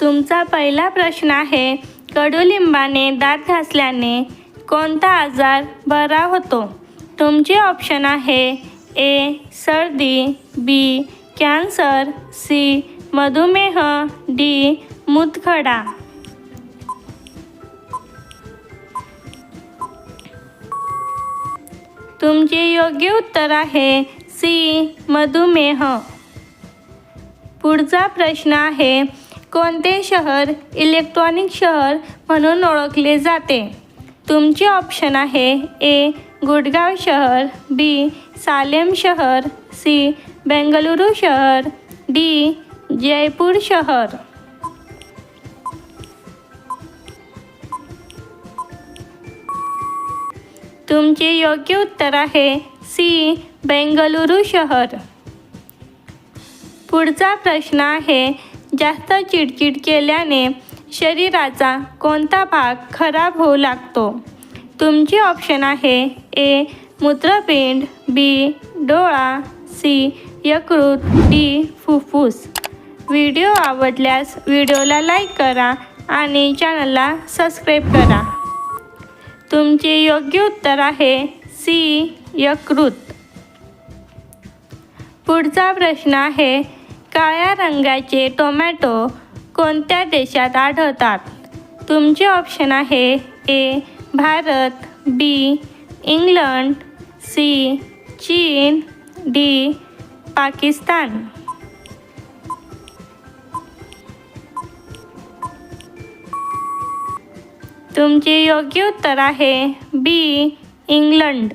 तुमचा पहिला प्रश्न आहे कडुलिंबाने दात घासल्याने कोणता आजार बरा होतो? तुमचे ऑप्शन आहे ए सर्दी बी कॅन्सर सी मधुमेह डी मूतखडा. तुमचे योग्य उत्तर आहे सी मधुमेह. पुढचा प्रश्न आहे कोणते शहर इलेक्ट्रॉनिक शहर म्हणून ओळखले जाते? तुमचे ऑप्शन आहे ए गुडगाव शहर बी सालेम शहर सी बेंगलुरू शहर डी जयपूर शहर. तुमचे योग्य उत्तर आहे सी बेंगलुरू शहर. पुढचा प्रश्न आहे जास्त चिडचिड केल्याने शरीराचा कोणता भाग खराब होऊ लागतो? तुमचे ऑप्शन आहे ए मूत्रपिंड बी डोळा सी यकृत डी फुफ्फुस. व्हिडिओ आवडल्यास व्हिडिओला लाईक करा आणि चॅनलला सबस्क्राईब करा. तुमचे योग्य उत्तर आहे सी यकृत. पुढचा प्रश्न आहे काळ्या रंगाचे टोमॅटो कोणत्या देशात आढळतात? तुमचे ऑप्शन आहे A Bharat B England C Cheen D Pakistan. तुमचे योग्य उत्तर आहे बी इंग्लंड.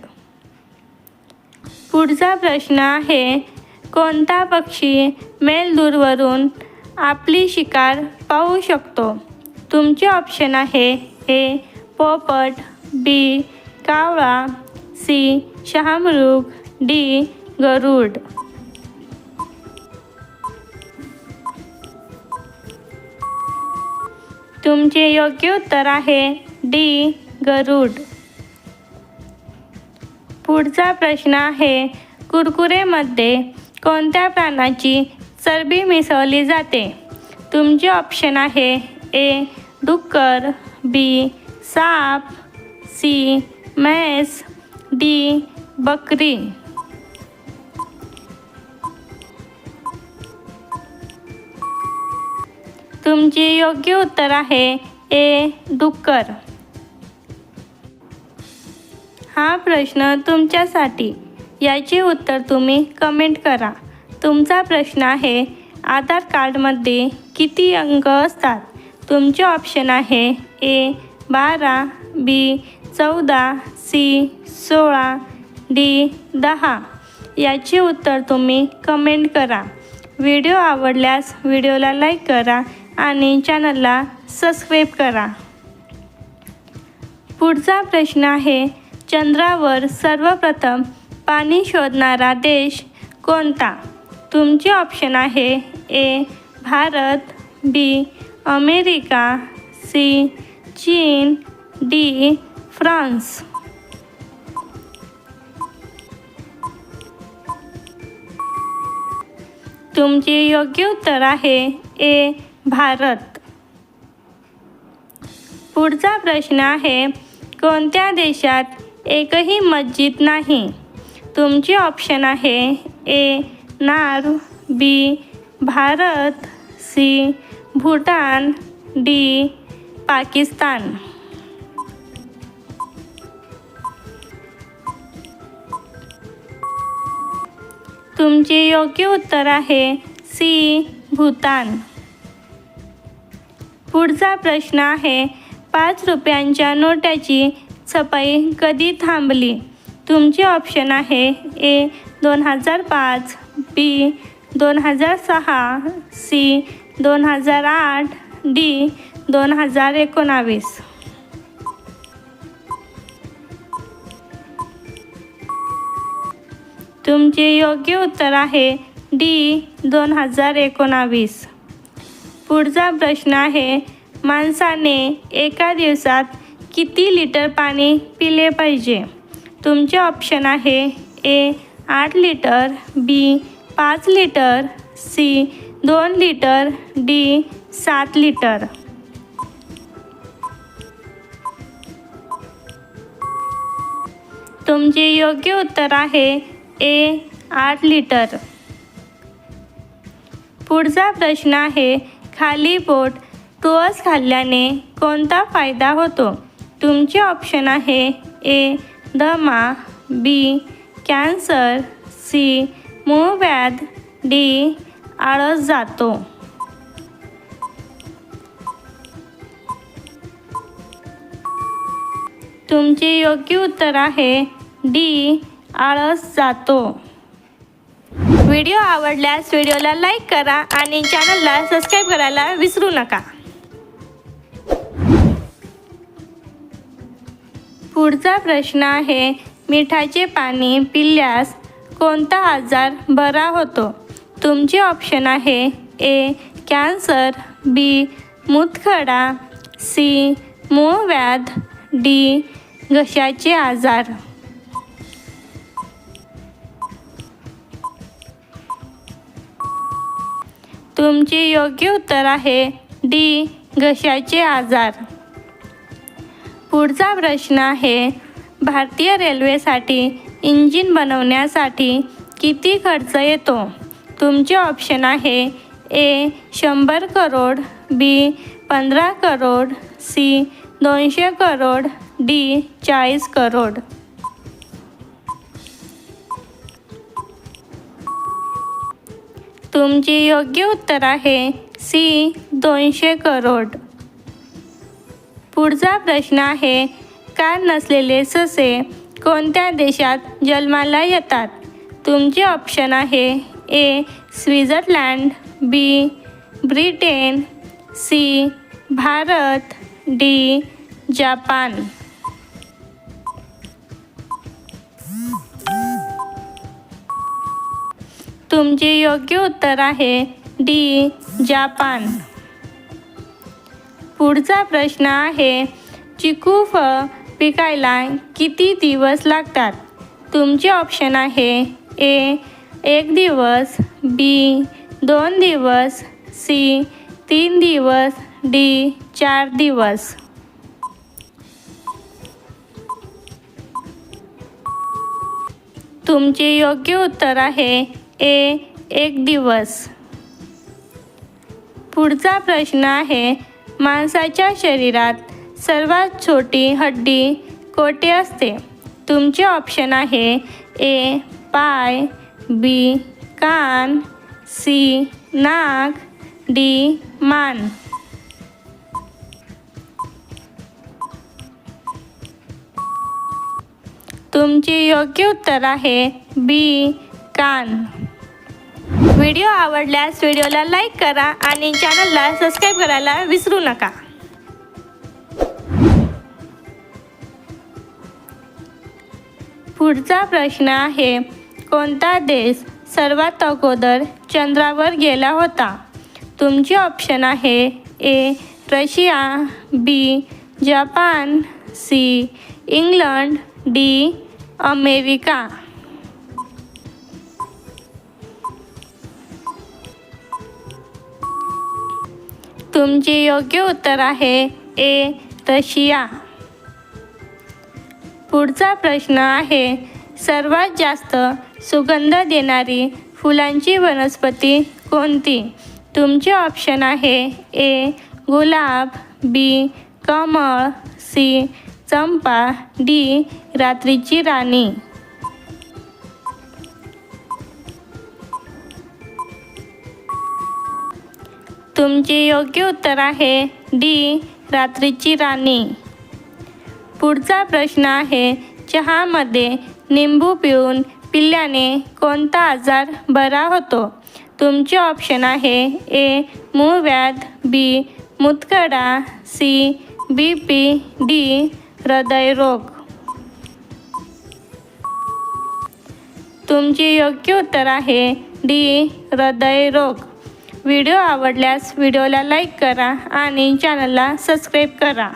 पुढचा प्रश्न आहे कोणता पक्षी मेलदूरवरून आपली शिकार पाहू शकतो? तुमचे ऑप्शन आहे ए पोपट बी कावळा सी शहामृग डी गरुड. तुमचे योग्य उत्तर आहे डी गरुड. पुढचा प्रश्न आहे कुरकुरेमध्ये कोणत्या प्राण्याची चरबी मिसळली जाते? तुमचे ऑप्शन आहे ए डुक्कर बी साप सी म्हैस डी बकरी. तुमचे योग्य उत्तर आहे ए डुक्कर. हा प्रश्न तुमच्यासाठी. याचे उत्तर तुम्ही कमेंट करा. तुमचा प्रश्न आहे आधार कार्डमध्ये किती अंक असतात? तुमचे ऑप्शन आहे ए बारा बी चौदा सी सोळा डी दहा. याचे उत्तर तुम्ही कमेंट करा. व्हिडिओ आवडल्यास व्हिडिओला लाईक करा आणि चॅनलला सबस्क्राईब करा. पुढचा प्रश्न आहे चंद्रावर सर्वप्रथम पाणी शोधणारा देश कोणता? तुमचे ऑप्शन आहे A Bharat B America C Cheen D France. तुमचे योग्य उत्तर आहे ए भारत. पुढचा प्रश्न आहे कोणत्या देशात एकही मस्जिद नाही? तुमचे ऑप्शन आहे ए नार B Bharat C Bhutan D Pakistan. तुमचे योग्य उत्तर आहे सी भूतान. पुढचा प्रश्न आहे पाच रुपयांच्या नोट्याची छपाई कधी थांबली? तुमचे ऑप्शन आहे ए दोन हजार पाच बी दोन हजार सहा सी दोन हजार आठ डी दोन हजार एकोणावीस. तुमचे योग्य उत्तर आहे डी दोन हजार एकोणावीस. पुढचा प्रश्न आहे माणसाने एका दिवसात किती लिटर पाणी पिले पाहिजे? तुमचे ऑप्शन आहे ए आठ लिटर बी पाच लिटर सी दोन लिटर डी सात लिटर तुमचे योग्य उत्तर आहे ए आठ लिटर पुढचा प्रश्न आहे खाली पोट तुळस खाल्ल्याने कोणता फायदा होतो? तुमचे ऑप्शन आहे ए दमा बी कॅन्सर सी मूळव्याध डी आळस जातो. तुमचे योग्य उत्तर आहे डी आळस जातो. व्हिडिओ आवडल्यास व्हिडिओला लाईक करा आणि चॅनलला सबस्क्राईब करायला विसरू नका. पुढचा प्रश्न आहे मिठाचे पाणी पिल्यास कोणता आजार बरा होतो? तुमचे ऑप्शन आहे ए कॅन्सर बी मूतखडा सी मूळव्याध डी घशाचे आजार. तुमचे योग्य उत्तर आहे डी घशाचे आजार. पुढचा प्रश्न आहे भारतीय रेल्वेसाठी इंजिन बनवण्यासाठी किती खर्च येतो? तुमचे ऑप्शन आहे ए शंभर करोड बी पंधरा करोड सी दोनशे करोड डी चाळीस करोड. तुमचे योग्य उत्तर आहे सी दोनशे करोड. पुढचा प्रश्न आहे कार नसलेले ससे कोणत्या देशात जन्माला येतात? तुमचे ऑप्शन आहे A Switzerland B Britain C Bharat D Japan. तुमचे योग्य उत्तर आहे डी जापान. पुढचा प्रश्न आहे चिकू फळ पिकायला किती दिवस लागतात? तुमचे ऑप्शन आहे ए एक दिवस बी दोन दिवस सी तीन दिवस डी चार दिवस. तुमचे योग्य उत्तर आहे ए एक दिवस. पुढचा प्रश्न आहे माणसाच्या शरीरात सर्वात छोटी हड्डी कोठे असते? तुमचे ऑप्शन आहे ए पाय बी कान सी नाक डी मान. तुमचे योग्य उत्तर आहे बी कान. व्हिडिओ आवडल्यास व्हिडिओला लाईक करा आणि चॅनलला सबस्क्राईब करायला विसरू नका. पुढचा प्रश्न आहे कोणता देश सर्वात अगोदर चंद्रावर गेला होता? तुमचे ऑप्शन आहे A Russia B Japan C England D America. तुमचे योग्य उत्तर आहे. A Russia. पुढचा प्रश्न आहे. सर्वात जास्त सुगंध देणारी फुलांची वनस्पती कोणती? तुमचे ऑप्शन आहे ए गुलाब बी कमळ सी चंपा डी रात्रीची राणी. तुमचे योग्य उत्तर आहे. डी. रात्रीची राणी. पुढचा प्रश्न आहे चहामध्ये निंबू पिऊन पिल्याने कोणता आजार बरा होतो? तुमचे ऑप्शन आहे ए. मूळव्याध बी. मुतकडा सी. B P D. हृदयरोग. तुमचे योग्य उत्तर आहे डी. हृदयरोग. व्हिडिओ आवडल्यास व्हिडिओला लाईक करा आणि चॅनलला सबस्क्राईब करा.